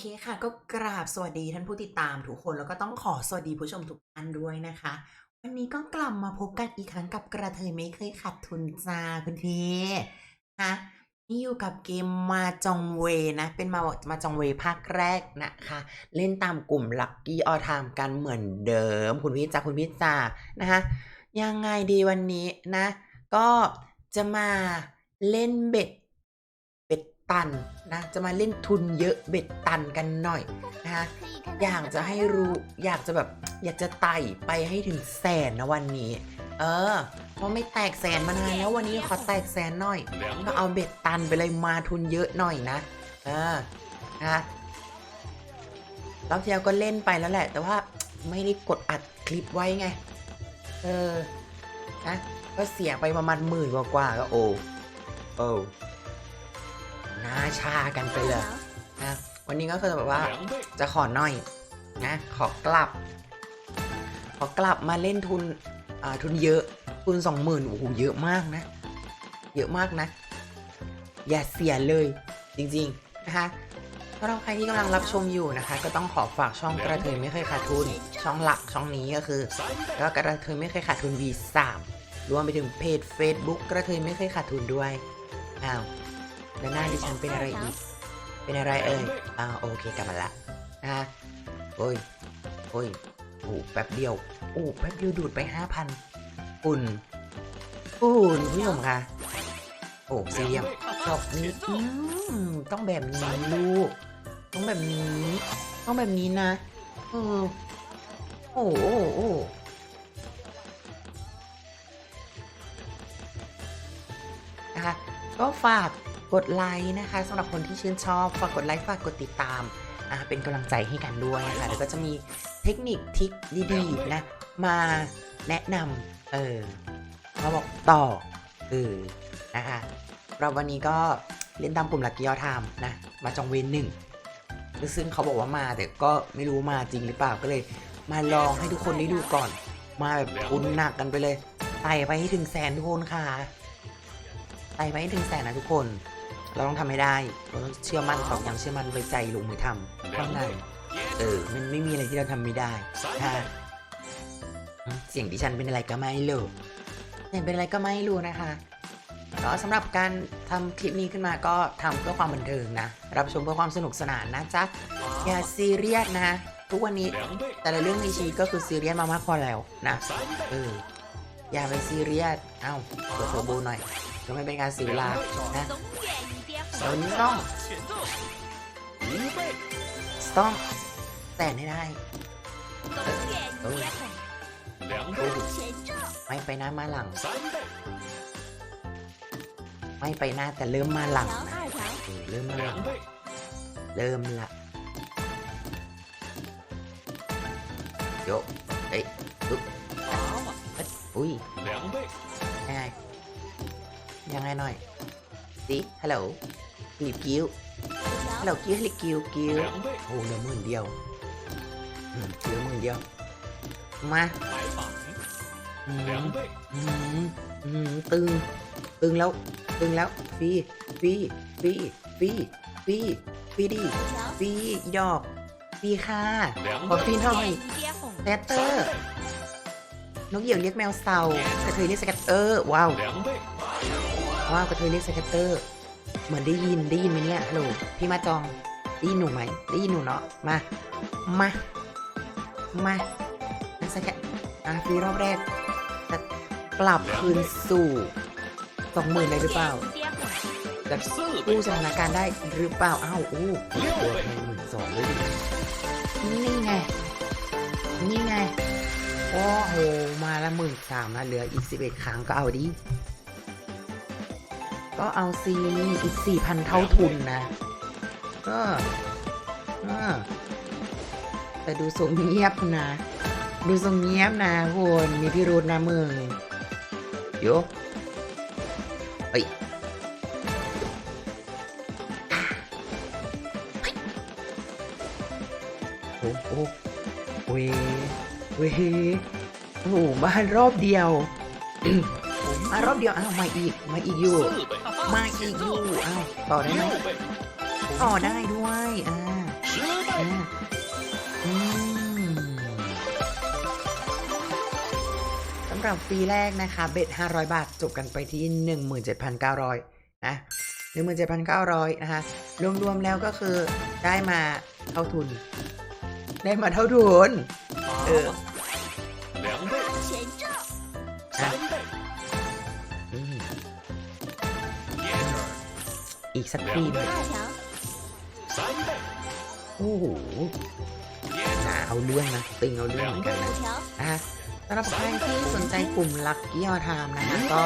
เคค่ะ ก็กราบสวัสดีท่านผู้ติดตามทุกคน แล้วก็ต้องขอสวัสดีผู้ชมทุกท่านด้วยนะคะ วันนี้ก็กลับมาพบกันอีกครั้งกับกระเทยไม่เคยขาดทุนจ้าคุณพี่นะนี่อยู่กับเกมมาจองเวนะ เป็นมามาจองเวภาคแรกนะคะ เล่นตามกลุ่มลักกี้ออทามกันเหมือนเดิม คุณพี่จ้าคุณพี่จ้านะคะยังไงดีวันนี้นะ ก็จะมาเล่นเบ็ด ตันนะจะมาเล่นทุนเยอะเบ็ดตันกันหน่อยนะคะอยากจะให้รู้อยากจะแบบอยากจะไต่ไปให้ถึงแสนนะวันนี้ เออเพราะไม่แตกแสนมานานแล้ววันนี้ขอแตกแสนหน่อยก็เอาเบ็ดตันไปเลยมาทุนเยอะหน่อยนะเออนะคะรอบที่แล้วก็เล่นไปแล้วแหละ แต่ว่าไม่ได้กดอัดคลิปไว้ไง เออนะก็เสียไปประมาณหมื่นกว่าๆก็โอ้โอ้ หน้าชากันไปเลยนะวันนี้ก็คือแบบว่าจะขอหน่อยนะขอกลับ ขอกลับมาเล่นทุนอ่าทุนเยอะทุนสองหมื่นโอ้โหเยอะมากนะ เยอะมากนะ อย่าเสียเลยจริงๆนะคะสำหรับใครที่กำลังรับชมอยู่นะคะ ก็ต้องขอฝากช่องกระเทยไม่เคยขาดทุน ช่องหลักช่องนี้ก็คือแล้วกระเทยไม่เคยขาดทุน V3 รวมไปถึงเพจ Facebook กระเทยไม่เคยขาดทุนด้วยอ้าว แล้วหน้าดิฉันเป็นอะไรอีก เป็นอะไรเอ่ยอ้าโอเคกลับมาละนะโอ้ยโอ้ยโอ้แป๊บเดียวโอ้แป๊บเดียวดูดไปห้าพันปุ่นปุ่นคุณผู้ชมค่ะโอ้เสียมดอกนี้ต้องแบบนี้ลูก ต้องแบบนี้ ต้องแบบนี้นะเออโอ้โอ้โอ้นะคะก็ฝาก กดไลค์นะคะสำหรับคนที่ชื่นชอบฝากกดไลค์ฝากกดติดตามเป็นกำลังใจให้กันด้วยนะคะแล้วก็จะมีเทคนิคทิคดีๆนะมาแนะนำเออมาบอกต่อเออนะคะเราวันนี้ก็เล่นตามกลุ่มลักกี้ยอทามนะมาจองเวนหนึ่งซึ่งเขาบอกว่ามาแต่ก็ไม่รู้มาจริงหรือเปล่าก็เลย มาลองให้ทุกคนได้ดูก่อน มาแบบทุนหนักกันไปเลยไต่ไปให้ถึงแสนทุกคนค่ะไต่ไปให้ถึงแสนนะทุกคน เราต้องทำให้ได้เราต้องเชื่อมั่นต่อยังเชื่อมั่นไว้ใจลงมือทำเท่านั้นเออ มันไม่มีอะไรที่เราทำไม่ได้ค่ะเสียงดิฉันเป็นอะไรก็ไม่รู้เสียงเป็นอะไรก็ไม่รู้นะคะก็สำหรับการทำคลิปนี้ขึ้นมาก็ทำเพื่อความบันเทิงนะ รับชมเพื่อความสนุกสนานนะจ๊ะ อย่าซีเรียสนะ ทุกวันนี้แต่ละเรื่องในชีวิตก็คือซีเรียสมามากพอแล้วนะ เออ อย่าไปซีเรียส เอ้าเปิดเทอร์โบหน่อยก็ไม่เป็นการเสียเวลานะ นต้องต้องแต่ไม่ได้ไม่ไปหน้ามาหลัง ไม่ไปหน้าแต่เริ่มมาหลังเริ่มมาหลังเริ่มละโยเอ้ยปุ๊บอุ้ยยังไงยังไงหน่อยสิฮัลโหล หลิบกิ้วเรากิ้วหลิบกิ้วกิ้วโอ้เหลือมื่นเดียวเหลือมื่นเดียว มาตึง ตึงแล้ว ตึงแล้วฟีฟีฟีฟีฟีฟีดีฟีหยอกฟีค่ะขอฟีเท่าไหร่แรตเตอร์นกเหยี่ยวเรียกแมวเสาแต่เธอเรียกสกัตเตอร์ว้าวว้าวกระเทยเรียกสกตเตอร์ เหมือนได้ยินได้ยินไหมเนี่ยหนูพี่มาจองได้ยินหนูไหมได้ยินหนูเนาะมา มา มานักแสดงอะฟีรอบแรกจะปรับคืนสู่สองหมื่นเลยหรือเปล่าจะกู้สถานการณ์ได้หรือเปล่าอ้าวอู้ดือดหมื่นสองเลยนี่ไง นี่ไงโอ้โหมาละหมื่นสามนะเหลืออีกสิบเอ็ดครั้งก็เอาดิ ก็เอาซีอีกสี่พันเท่าทุนนะก็เออแต่ดูทรงเงียบนะ ดูทรงเงียบนะคุณมีพิรุธนะมึงโยเฮ้ยโอ้โหเวเวโอ้โหมารอบเดียว มารอบเดียวอ้าวมาอีกมาอีกอยู่ มาอีกอยู่อ้าวต่อได้ไหมต่อได้ด้วยอ่าอ่าอืมสำหรับฟรีแรกนะคะเบ็ด500 บาทจบกันไปที่ 17,900นะ17,900นะคะรวมๆแล้วก็คือได้มาเท่าทุน ได้มาเท่าทุน เออ สักทีนึงโอ้โหเอาเรื่องนะติงเอาเรื่องเหมือนกันนะอะสำหรับใครที่สนใจกลุ่มลักกี้ออทามนะคะก็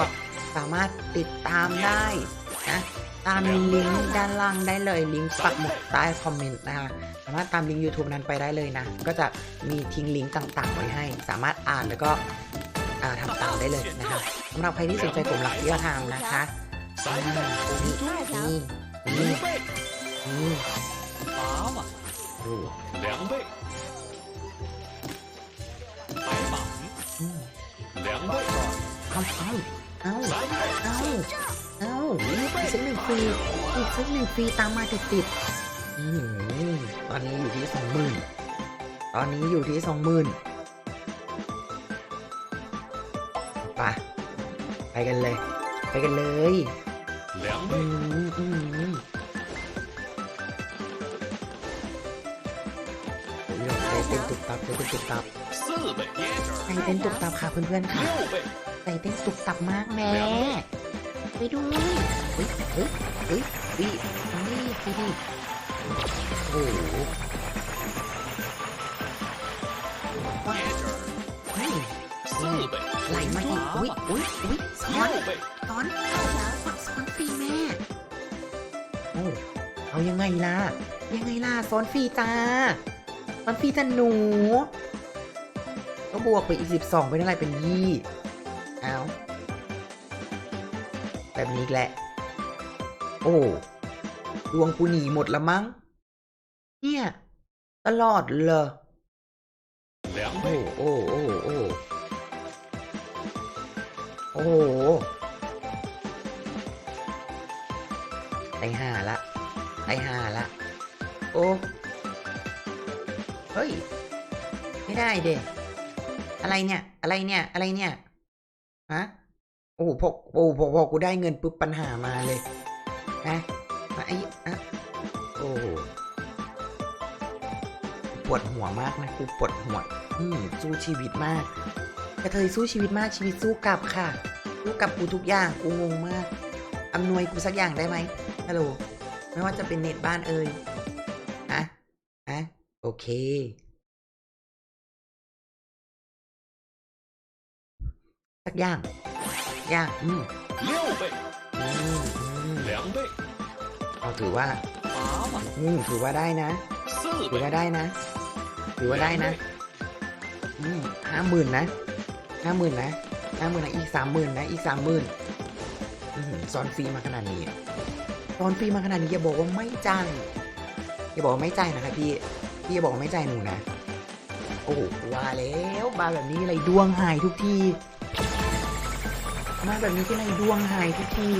สามารถติดตามได้นะตามลิงก์ด้านล่างได้เลยลิงก์ปักหมุดใต้คอมเมนต์นะคะสามารถตามลิงก์ YouTube นั้นไปได้เลยนะ ก็จะมีทิ้งลิงก์ต่างๆ ไว้ให้ สามารถอ่านแล้วก็ทำตามได้เลยนะคะสำหรับใครที่สนใจกลุ่มหลักที่เราทำนะคะ 三倍， นี่ 二条， นี่ 五 นี่ 倍， นี่ 八万， โอ้ 两倍，白马， อืม 两倍， เอาเอาเอา 三倍， เอาเอาอีกสักหนึ่งฟรีอีกสักหนึ่งฟรีตามมาติดติดๆอืมตอนนี้อยู่ที่สองหมื่นตอนนี้อยู่ที่สองหมื่นไปไปกันเลย ไปกันเลย 两 อื 倍， มอืมโอ้ยใจเต้นตุบตับใจเต้นตุบตับ 四倍，接 ใจเต้นตุบตับค่ะเพื่อนๆ 着 ค่ะ 六倍， ใจเต้นตุบตับมากแม่ ไปดูเฮ้ยเฮ้ยเฮ้ยเฮ้ยนี่ไปดิโอ้โหว้า 接着 เฮ้ย 四倍， ไหลมาอีกอุ้ยอุ้ยอุ้ยซ้อน 六倍， ซ้อนซ้ ว อนฟรีแม่โอ้เอายังไงล่ะ ยังไงล่ะซ้อนฟรีจ้าซ้อนฟรีจ้าหนู ก็บวกไปอีกสิบสองเป็นอะไรเป็นยี่เอาแบบนี้แหละ โอ้ดวงกูหนีหมดละมั้ง เนี่ย ตลอดเลยโอ้，โอ้โอ้โอ้โอ้ ไอห่าละไอห่าละ โอ้ เฮ้ย ไม่ได้เด็อะไรเนี่ย อะไรเนี่ย อะไรเนี่ย ฮะ โอ้โหพอโอ้โหพอพอกูได้เงินปุ๊บปัญหามาเลย ฮะ มาไอ้อะโอ้ปวดหัวมากนะกูปวดหัวอืมสู้ชีวิตมากกระเทยสู้ชีวิตมากชีวิตสู้กลับค่ะสู้กลับกูทุกอย่างกูงงมากอำนวยกูสักอย่างได้ไหม ฮัลโหลไม่ว่าจะเป็นเน็ตบ้านเอ่ยอะอะโอเค สักอย่างอย่างอืม 六倍， อืมอืม 两倍， เอาถือว่า 八万， อืมถือว่าได้นะ 四 ถือว่า 倍， ได้นะ ถือว่าได้นะ อืมห้าหมื่นนะห้าหมื่นนะห้าหมื่นนะ อีกสามหมื่นนะ อีกสามหมื่นซ้อนฟรีมาขนาดนี้ ซ้อนฟรีมาขนาดนี้อย่าบอกว่าไม่จ่ายอย่าบอกว่าไม่จ่ายนะคะพี่พี่อย่าบอกว่าไม่จ่ายหนูนะ โอ้โหว่าแล้วมาแบบนี้อะไรดวงหายทุกทีมาแบบนี้ที่ไรดวงหายทุกที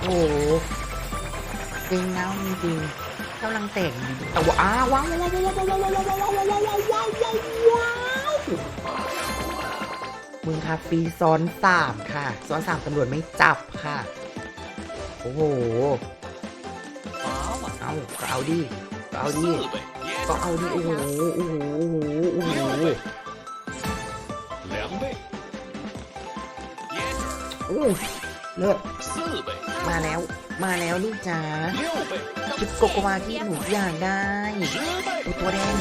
โอ้โหเก่งแล้วจริงๆกำลังแต่งดีแต่ว่าอ้าวว้าวว้าวว้าวว้าวว้าวว้าวว้าวว้าวว้าวว้าวว้าวว้าวมึงค่ะฟรีซ้อนสามค่ะซ้อนสามตำรวจไม่จับค่ะ โอ้โหเอาเอาดิเอาดิก็เอาดิโอ้โหโอ้โหโอ้โหโอ้โหโอ้เลิศมาแล้ว มาแล้วลูกจ๋าชุดโกโกวาที่หนูอยากได้ตัวแดง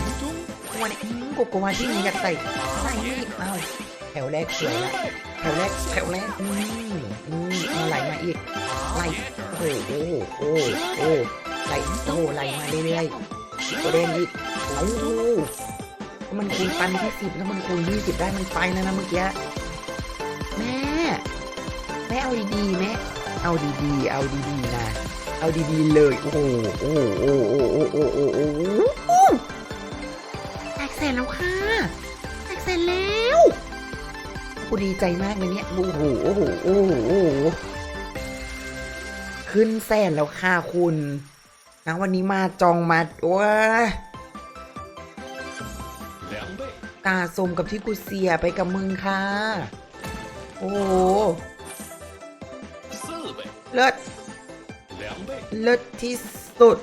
ตัวแดงโกโกวาที่หนูอยากใส่ใส่นี่เอาแถวแรกเฉยแถวแรกแถวแรกอืมอืมไหลมาอีก ไหลโอ้โหโอ้โหโอ้โหโอ้ไหลโอ้ไหลมาเรื่อยๆตัวแดงอีกเอ้ถ้ามันคูณปันที่สิบถ้ามันคูณยี่สิบได้มันไปแล้วนะเมื่อกี้แม่แม่เอาดีๆแม่เอาดีๆเอาดีๆนะเอาดีๆเลยโอ้โหโอ้โหโอ้โหโอ้โหโอ้โหโอ้โหโอ้แตกแสนแล้วค่ะแตกแสนแล้วกูดีใจมากเลยเนี่ยโอ้โหโอ้โหโอ้โห ขึ้นแสนแล้วค่ะคุณนะวันนี้มาจองมาว้ตาสมกับที่กูเสียไปกับมึงค่ะ โอ้โหเลิศเลิศที่สุด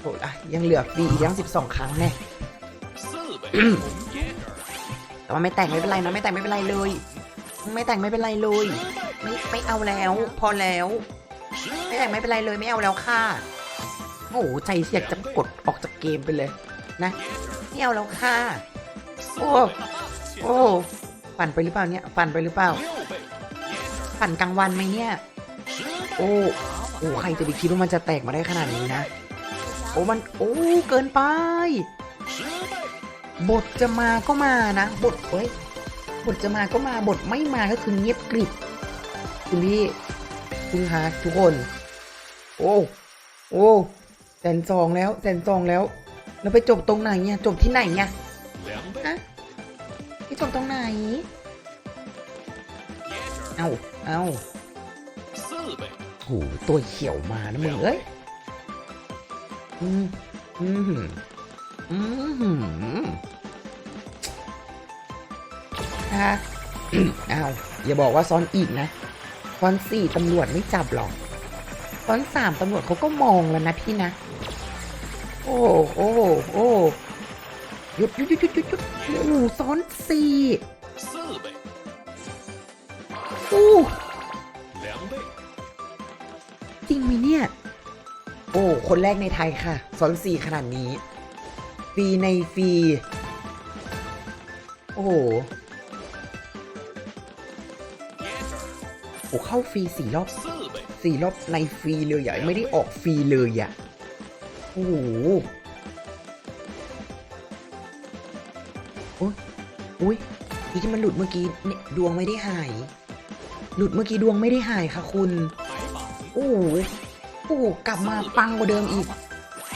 โอ้ยยังเหลือบีอยังสิบสองครั้งแน่แต่ว่าไม่แต่งไม่เป็นไรนะ ไม่แต่งไม่เป็นไรเลย ไม่แต่งไม่เป็นไรเลย ไม่ไม่เอาแล้ว พอแล้ว ไม่แต่ไม่เป็นไรเลยไม่เอาแล้วค่ะ โอ้โหใจอยากจะกดออกจากเกมไปเลยนะไม่เอาแล้วค่ะ โอ้โอ้ฝันไปหรือเปล่าเนี่ยฝันไปหรือเปล่าฝันกลางวันไหมเนี่ย โอ้โอ้ใครจะไปคิดว่ามันจะแตกมาได้ขนาดนี้นะ โอ้มันโอ้เกินไป บทจะมาก็มานะ บทเว้ยบทจะมาก็มาบทไม่มาก็คือเงียบกริบ คุณพี่คุณฮาทุกคน โอ้โอ้แสนสองแล้วแสนสองแล้วเราไปจบตรงไหนเนี่ยจบที่ไหนเนี่ยฮะไปจบตรงไหน เอาเอาโหตัวเขียวมานะมึงเอ้ยอืมอืมอืมฮะอ้าวอย่าบอกว่าซ้อนอีกนะ ตอนสี่ตำรวจไม่จับหรอกตอนสามตำรวจเขาก็มองแล้วนะพี่นะ โอ้โอ้โอ้หยุดหยุดหยุดหยุดหยุดหยุดโอ้ซอนสี่โอ้จริงไหมเนี่ย โอ้ คนแรกในไทยค่ะซอนสี่ขนาดนี้ ฟรีในฟรี โอ้ โอ้เข้าฟรีสี่รอบสี่รอบในฟรีเลยอะไม่ได้ออกฟรีเลยอะโอ้โหโอ้ยอุ้ยที่ที่มันหลุดเมื่อกี้เนี่ยดวงไม่ได้หาย หลุดเมื่อกี้ดวงไม่ได้หายค่ะคุณโอ้โหโอ้โหกลับมาปังกว่าเดิมอีก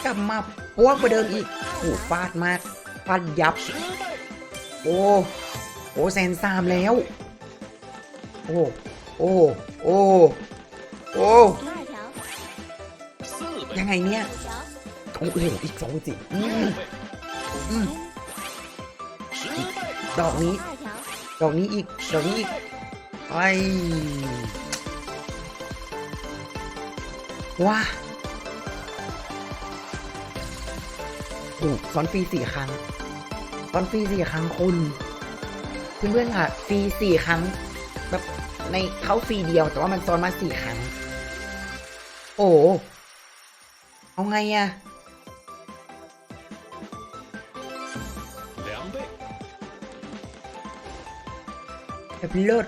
กลับมาปวกว่าเดิมอีกโอ้ฟาดมากฟาดยับ โอ้โอ้แซนซามแล้ว โอ้ โอ้โอ้โอ้ยังไงเนี่ยโอ้โหอีกสองสิดอกนี้ ดอกนี้อีก ดอกนี้อีกไอว้าโอ้ซ้อนฟรีสี่ครั้งซ้อนฟรีสี่ครั้งคุณ เพื่อนๆค่ะฟรีสี่ครั้ง ในเขาฟรีเดียว แต่ว่ามันซ้อนมาสี่ครั้ง โอ้เอาไงอะแบบเลิศ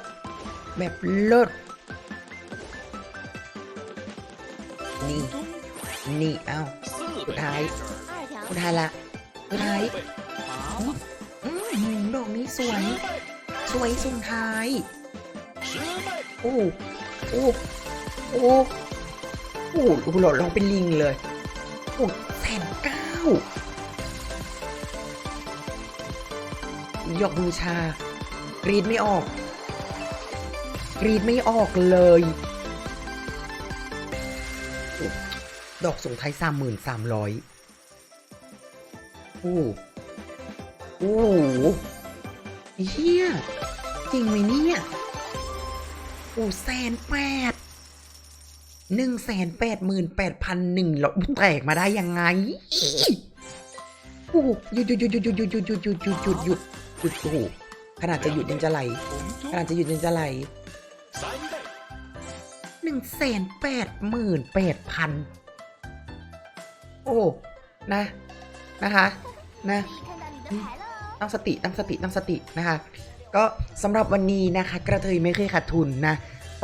แบบเลิศนี่ นี่เอาสุดท้ายสุดท้ายละสุดท้ายอืมดอกนี้สวย สวยสุดท้าย โอ้โอ้โอ้โอ้โหหล่อลองเป็นลิงเลยโอ้แสนเก้ายกบูชากรีดไม่ออก กรีดไม่ออกเลย ดอกส่งท้ายสามหมื่นสามร้อยโอ้โอ้เฮียจริงไหมเนี่ย โอ้แสนแปดหนึ่งแสนแปดหมื่นแปดพันหนึ่งหลอดแตกมาได้ยังไงโอ้หยุดหยุดหยุดหยุดหยุดหยุดหยุดหยุดหยุดหยุดหยุดหยุดหยุดโอ้โขนาดจะหยุดยังจะไหลขนาดจะหยุดยังจะไหลหนึ่งแสนแปดหมื่นแปดพันโอ้นะนะคะนะตั้งสติตั้งสติตั้งสตินะคะ ก็สำหรับวันนี้นะคะ กระเทยไม่เคยขาดทุนนะ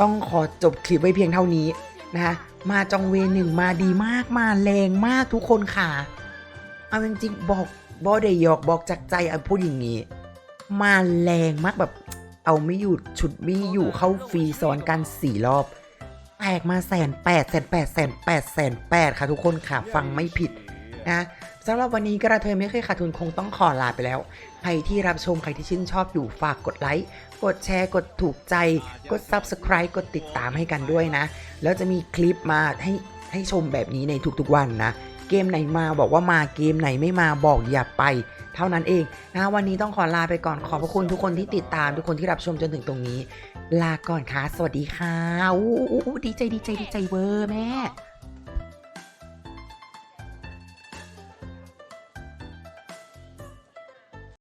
ต้องขอจบคลิปไว้เพียงเท่านี้นะคะมาจองเวหนึ่งมาดีมากมาแรงมากทุกคนค่ะ เอาจริงๆบอกบอได้หยอกบอกจากใจเอาพูดอย่างนี้ มาแรงมากแบบ เอาไม่อยู่ฉุดไม่อยู่เข้าฟรีซ้อนกันสี่รอบ แตกมาแสนแปดแสนแปดแสนแปดแสนแปดค่ะทุกคนค่ะ ฟังไม่ผิด นะสำหรับวันนี้กระเทยไม่เคยขาดทุนคงต้องขอลาไปแล้ว ใครที่รับชมใครที่ชื่นชอบอยู่ฝากกดไลค์ กดแชร์ กดถูกใจ กด Subscribe กดติดตามให้กันด้วยนะ แล้วจะมีคลิปมาให้ให้ชมแบบนี้ในทุกๆวันนะ เกมไหนมาบอกว่ามาเกมไหนไม่มาบอกอย่าไป เท่านั้นเองนะวันนี้ต้องขอลาไปก่อนขอบพระคุณทุกคนที่ติดตามทุกคนที่รับชมจนถึงตรงนี้ ลาก่อนค่ะสวัสดีค่ะอู้อู้อู้ดีใจดีใจดีใจเวอร์แม่